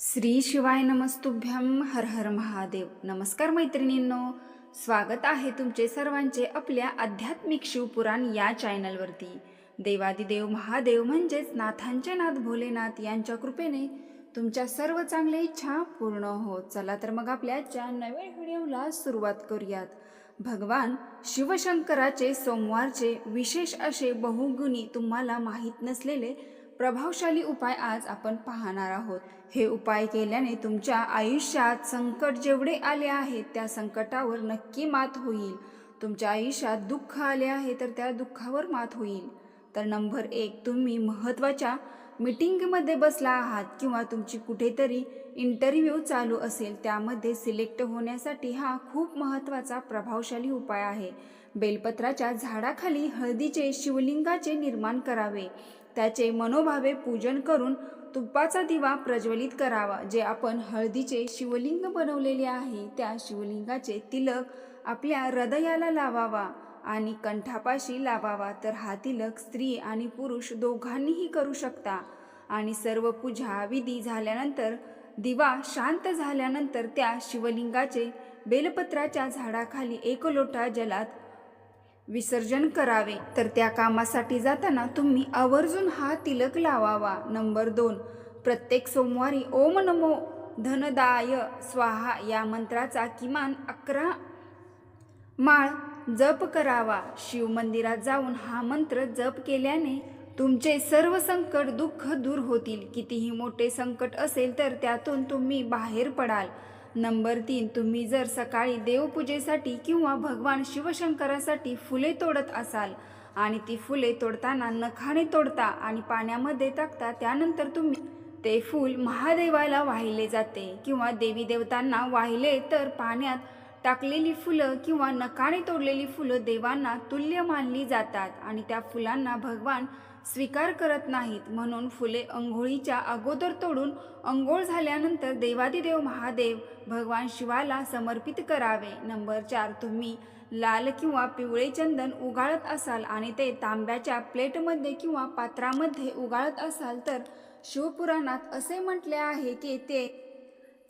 श्री शिवाय नमस्तुभ्यम हर हर महादेव. नमस्कार मैत्रिणींनो. स्वागत आहे तुमचे सर्वांचे आपल्या आध्यात्मिक शिवपुराण या चॅनलवरती. देवादिदेव महादेव म्हणजेच नाथांचे नाथ भोलेनाथ यांच्या कृपेने तुमच्या सर्व चांगल्या इच्छा पूर्ण होत. चला तर मग आपल्याच्या नव्या व्हिडिओला सुरुवात करूयात. भगवान शिवशंकराचे सोमवारचे विशेष असे बहुगुणी तुम्हाला माहीत नसलेले प्रभावशाली उपाय आज आपण पाहणार आहोत. हे उपाय केल्याने तुमच्या आयुष्यात संकट जेवढे आले आहे त्या संकटावर नक्की मात होईल. तुमच्या आयुष्यात दुःख आले आहे तर त्या दुःखावर मात होईल. तर नंबर एक तुम्ही महत्त्वाच्या मीटिंगमध्ये बसला आहात किंवा तुमची कुठेतरी इंटरव्ह्यू चालू असेल त्यामध्ये सिलेक्ट होण्यासाठी हा खूप महत्त्वाचा प्रभावशाली उपाय आहे. बेलपत्राच्या झाडाखाली हळदीचे शिवलिंगाचे निर्माण करावे. त्याचे मनोभावे पूजन करून तुपाचा दिवा प्रज्वलित करावा जे आपण हळदीचे शिवलिंग बनवलेले आहे. त्या शिवलिंगाचे तिलक आपल्या हृदयाला लावावा आणि कंठापाशी लावावा. तर हा तिलक स्त्री आणि पुरुष दोघांनीही करू शकता. आणि सर्व पूजा विधी झाल्यानंतर दिवा शांत झाल्यानंतर त्या शिवलिंगाचे बेलपत्राच्या झाडाखाली एक लोटा जलात विसर्जन करावे. तर त्या कामासाठी जाताना तुम्ही आवर्जून हा तिलक लावावा. नंबर दोन. प्रत्येक सोमवारी ओम नमो धनदाय स्वाहा या मंत्राचा किमान अकरा माळ जप करावा. शिव मंदिरात जाऊन हा मंत्र जप केल्याने तुमचे सर्व संकट दुःख दूर होतील. कितीही मोठे संकट असेल तर त्यातून तुम्ही बाहेर पडाल. नंबर तीन तुम्ही जर सकाळी देवपूजेसाठी किंवा भगवान शिवशंकरासाठी फुले तोडत असाल आणि ती फुले तोडताना नखाने तोडता आणि पाण्यामध्ये टाकता त्यानंतर तुम्ही ते फूल महादेवाला वाहिले जाते किंवा देवी देवतांना वाहिले तर पाण्यात टाकलेली फुलं किंवा नकाने तोडलेली फुलं देवांना तुल्य मानली जातात आणि त्या फुलांना भगवान स्वीकार करत नाहीत. म्हणून फुले अंघोळीच्या अगोदर तोडून अंघोळ झाल्यानंतर देवादिदेव महादेव भगवान शिवाला समर्पित करावे. नंबर चार तुम्ही लाल किंवा पिवळे चंदन उगाळत असाल आणि ते तांब्याच्या प्लेटमध्ये किंवा पात्रामध्ये उगाळत असाल तर शिवपुराणात असे म्हटले आहे की ते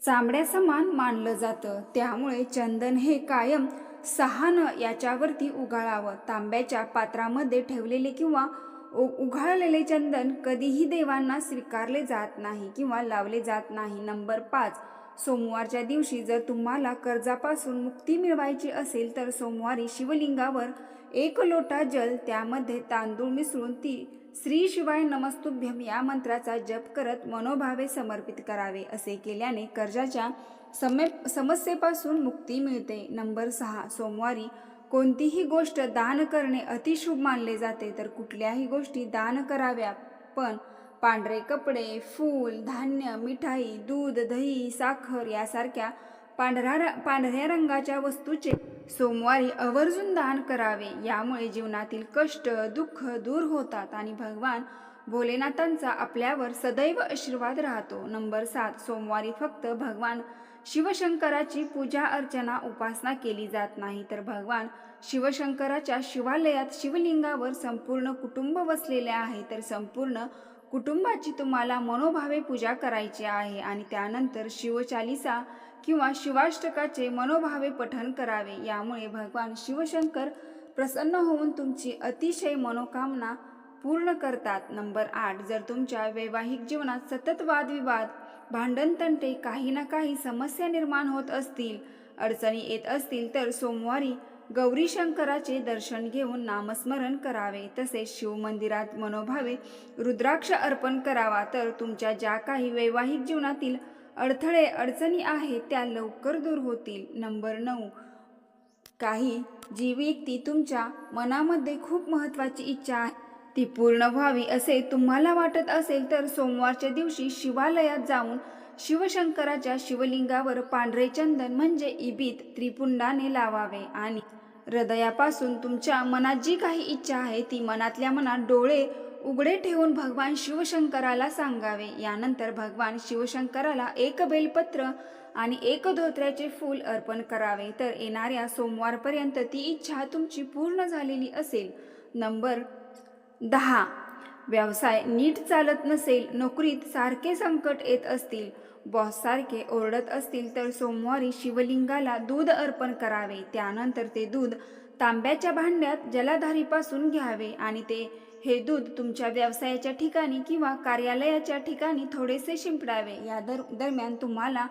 चांबड्यासमान मानलं जातं. त्यामुळे चंदन हे कायम सहानं याच्यावरती उगाळावं. तांब्याच्या पात्रामध्ये ठेवलेले किंवा उघाळलेले चंदन कधीही देवांना स्वीकारले जात नाही किंवा लावले जात नाही. नंबर पाच सोमवारच्या दिवशी जर तुम्हाला कर्जापासून मुक्ती मिळवायची असेल तर सोमवारी शिवलिंगावर एक लोटा जल त्यामध्ये तांदूळ मिसळून ती श्री शिवाय नमस्तुभ्यम या मंत्राचा जप करत मनोभावे समर्पित करावे असे केल्याने कर्जाच्या समे समस्येपासून मुक्ती मिळते. नंबर सहा सोमवारी कोणतीही गोष्ट दान करणे अतिशुभ मानले जाते तर कुठल्याही गोष्टी दान कराव्या. पण पांढरे कपडे फूल धान्य मिठाई दूध दही साखर यासारख्या पांढऱ्या र- पांढऱ्या रंगाच्या वस्तूचे सोमवारी आवर्जून दान करावे. यामुळे जीवनातील कष्ट दुःख दूर होतात आणि भगवान भोलेनाथांचा आपल्यावर सदैव आशीर्वाद राहतो. नंबर सात सोमवारी फक्त भगवान शिवशंकराची पूजा अर्चना उपासना केली जात नाही तर भगवान शिवशंकराच्या शिवालयात शिवलिंगावर संपूर्ण कुटुंब वसलेले आहे. तर संपूर्ण कुटुंबाची तुम्हाला मनोभावे पूजा करायची आहे आणि त्यानंतर शिवचालिसा किंवा शिवाष्टकाचे मनोभावे पठण करावे. यामुळे भगवान शिवशंकर प्रसन्न होऊन तुमची अतिशय मनोकामना पूर्ण करतात. नंबर आठ जर तुमच्या वैवाहिक जीवनात सतत वादविवाद भांडणतंटे काही ना काही समस्या निर्माण होत असतील. अडचणी येत असतील तर सोमवारी गौरी शंकराचे दर्शन घेऊन नामस्मरण करावे. तसेच शिवमंदिरात मनोभावे रुद्राक्ष अर्पण करावा. तर तुमच्या ज्या काही वैवाहिक जीवनातील अडथळे अडचणी आहेत त्या लवकर दूर होतील. नंबर नऊ. काही जी व्यक्ती तुमच्या मनामध्ये खूप महत्त्वाची इच्छा आहे. ती पूर्ण व्हावी असे तुम्हाला वाटत असेल तर सोमवारच्या दिवशी शिवालयात जाऊन शिवशंकराच्या शिवलिंगावर पांढरे चंदन म्हणजे इबीत त्रिपुंडाने लावावे आणि हृदयापासून तुमच्या मनात जी काही इच्छा आहे ती मनातल्या मनात डोळे उघडे ठेवून भगवान शिवशंकराला सांगावे. यानंतर भगवान शिवशंकराला एक बेलपत्र आणि एक धोत्र्याचे फूल अर्पण करावे. तर येणाऱ्या सोमवारपर्यंत ती इच्छा तुमची पूर्ण झालेली असेल. नंबर दहा. व्यवसाय नीट चालत नसेल नोकरीत सारखे संकट येत असतील. बॉस सारखे ओरडत असतील तर सोमवारी शिवलिंगाला दूध अर्पण करावे. त्यानंतर ते दूध तांब्याच्या भांड्यात जलाधारीपासून घ्यावे आणि ते हे दूध तुमच्या व्यवसायाच्या ठिकाणी किंवा कार्यालयाच्या ठिकाणी थोडेसे शिंपडावे. या दर दरम्यान तुम्हाला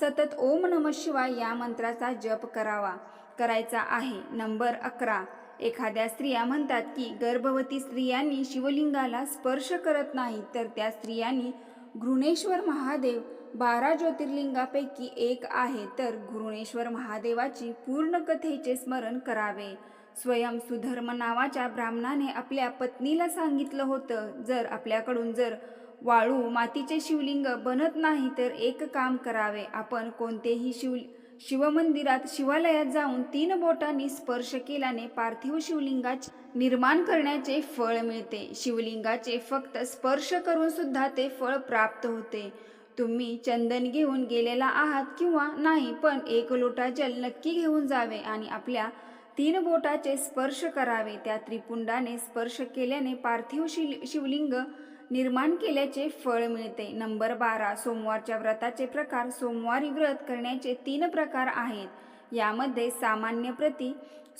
सतत ओम नम शिवाय या मंत्राचा जप करावा. करायचा आहे. नंबर अकरा. एखाद्या स्त्रिया म्हणतात की गर्भवती स्त्रियांनी शिवलिंगाला स्पर्श करत नाही तर त्या स्त्रियांनी घृणेश्वर महादेव बारा ज्योतिर्लिंगापैकी एक आहे. तर घृणेश्वर महादेवाची पूर्ण कथेचे स्मरण करावे. स्वयं सुधर्म नावाच्या ब्राह्मणाने आपल्या पत्नीला सांगितलं होतं जर आपल्याकडून जर वाळू मातीचे शिवलिंग बनत नाही तर एक काम करावे. आपण कोणतेही शिव शिवमंदिरात शिवालयात जाऊन तीन बोटांनी स्पर्श केल्याने पार्थिव शिवलिंगाचे निर्माण करण्याचे फळ मिळते. शिवलिंगाचे फक्त स्पर्श करून सुद्धा ते फळ प्राप्त होते. तुम्ही चंदन घेऊन गेलेला आहात किंवा नाही पण एक लोटा जल नक्की घेऊन जावे आणि आपल्या तीन बोटाचे स्पर्श करावे. त्या त्रिपुंडाने स्पर्श केल्याने पार्थिव शिल शिवलिंग निर्माण केल्याचे फळ मिळते. नंबर बारा सोमवारच्या व्रताचे प्रकार सोमवारी व्रत करण्याचे तीन प्रकार आहेत. यामध्ये सामान्य प्रती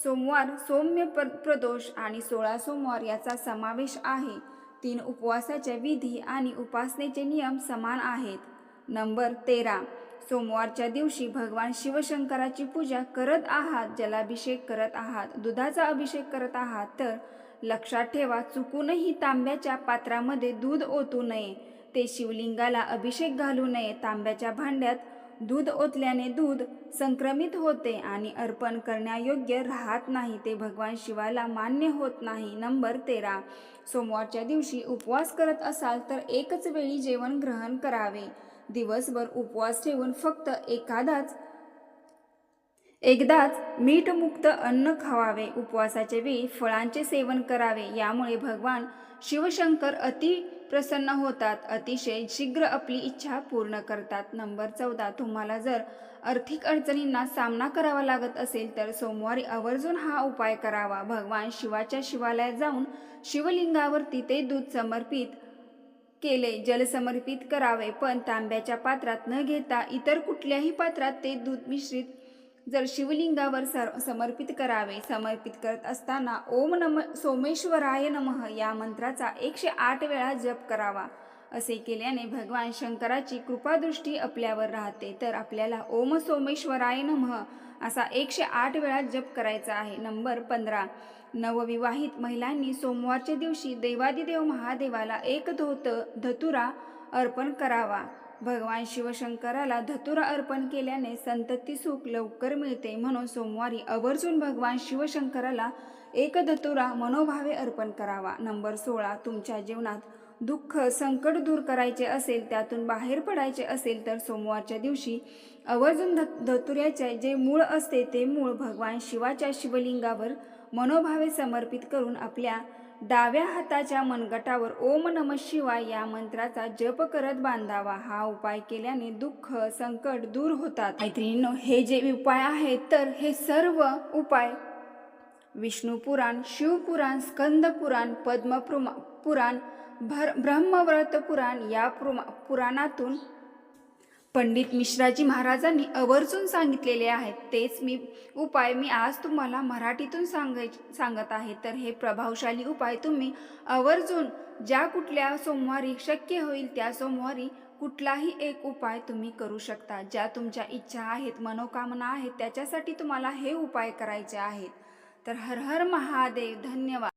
सोमवार सौम्य प्र प्रदोष आणि सोळा सोमवार याचा समावेश आहे. तीन उपवासाच्या विधी आणि उपासनेचे नियम समान आहेत. नंबर तेरा सोमवारच्या दिवशी भगवान शिवशंकराची पूजा करत आहात जलाभिषेक करत आहात दुधाचा अभिषेक करत आहात तर लक्षात ठेवा चुकूनही तांब्याच्या पात्रामध्ये दूध ओतू नये. ते शिवलिंगाला अभिषेक घालू नये. तांब्याच्या भांड्यात दूध ओतल्याने दूध संक्रमित होते आणि अर्पण करण्यायोग्य राहत नाही. ते भगवान शिवाला मान्य होत नाही. नंबर तेरा. सोमवारच्या दिवशी उपवास करत असाल तर एकच वेळी जेवण ग्रहण करावे. दिवसभर उपवास ठेवून फक्त एखादाच एकदाच मीठमुक्त अन्न खावावे उपवासाच्या वेळी फळांचे सेवन करावे यामुळे भगवान शिवशंकर अति प्रसन्न होतात. अतिशय शीघ्र आपली इच्छा पूर्ण करतात. नंबर चौदा तुम्हाला जर आर्थिक अडचणींना सामना करावा लागत असेल तर सोमवारी आवर्जून हा उपाय करावा. भगवान शिवाच्या शिवालयात जाऊन शिवलिंगावरती ते दूध समर्पित केले जल समर्पित करावे. पण तांब्याच्या पात्रात न घेता इतर कुठल्याही पात्रात ते दूध मिश्रित जर शिवलिंगावर सर समर्पित करावे समर्पित करत असताना ओम नम सोमेश्वराय नमः या मंत्राचा एकशे आठ वेळा जप करावा. असे केल्याने भगवान शंकराची कृपादृष्टी आपल्यावर राहते. तर आपल्याला ओम सोमेश्वराय नमः असा एकशे आठ वेळा जप करायचा आहे. नंबर पंधरा. नवविवाहित महिलांनी सोमवारच्या दिवशी देवादिदेव महादेवाला एक धोत धतुरा अर्पण करावा. भगवान शिवशंकराला धतुरा अर्पण केल्याने संतती सुख लवकर मिळते म्हणून सोमवारी आवर्जून भगवान शिवशंकराला एक धतुरा मनोभावे अर्पण करावा. नंबर सोळा तुमच्या जीवनात दुःख संकट दूर करायचे असेल त्यातून बाहेर पडायचे असेल तर सोमवारच्या दिवशी आवर्जून ध धतुऱ्याचे जे मूळ असते ते मूळ भगवान शिवाच्या शिवलिंगावर मनोभावे समर्पित करून आपल्या डाव्या हाताच्या मनगटावर ओम नम शिवाय या मंत्राचा जप करत बांधावा. हा उपाय केल्याने दुःख संकट दूर होतात. मैत्रिणींनो हे जे उपाय आहेत तर हे सर्व उपाय विष्णू पुराण शिवपुराण स्कंद पुराण पद्म पुराण भर ब्रह्मव्रत पुराण या पुराणातून पंडित मिश्राजी महाराजांनी आवर्जून सांगितलेले आहेत तेच मी उपाय मी आज तुम्हाला मराठीतून सांगाय सांगत आहे. तर हे प्रभावशाली उपाय तुम्ही आवर्जून ज्या कुठल्या सोमवारी शक्य होईल त्या सोमवारी कुठलाही एक उपाय तुम्ही करू शकता. ज्या तुमच्या इच्छा आहेत मनोकामना आहेत त्याच्यासाठी तुम्हाला हे उपाय करायचे आहेत. तर हर हर महादेव धन्यवाद.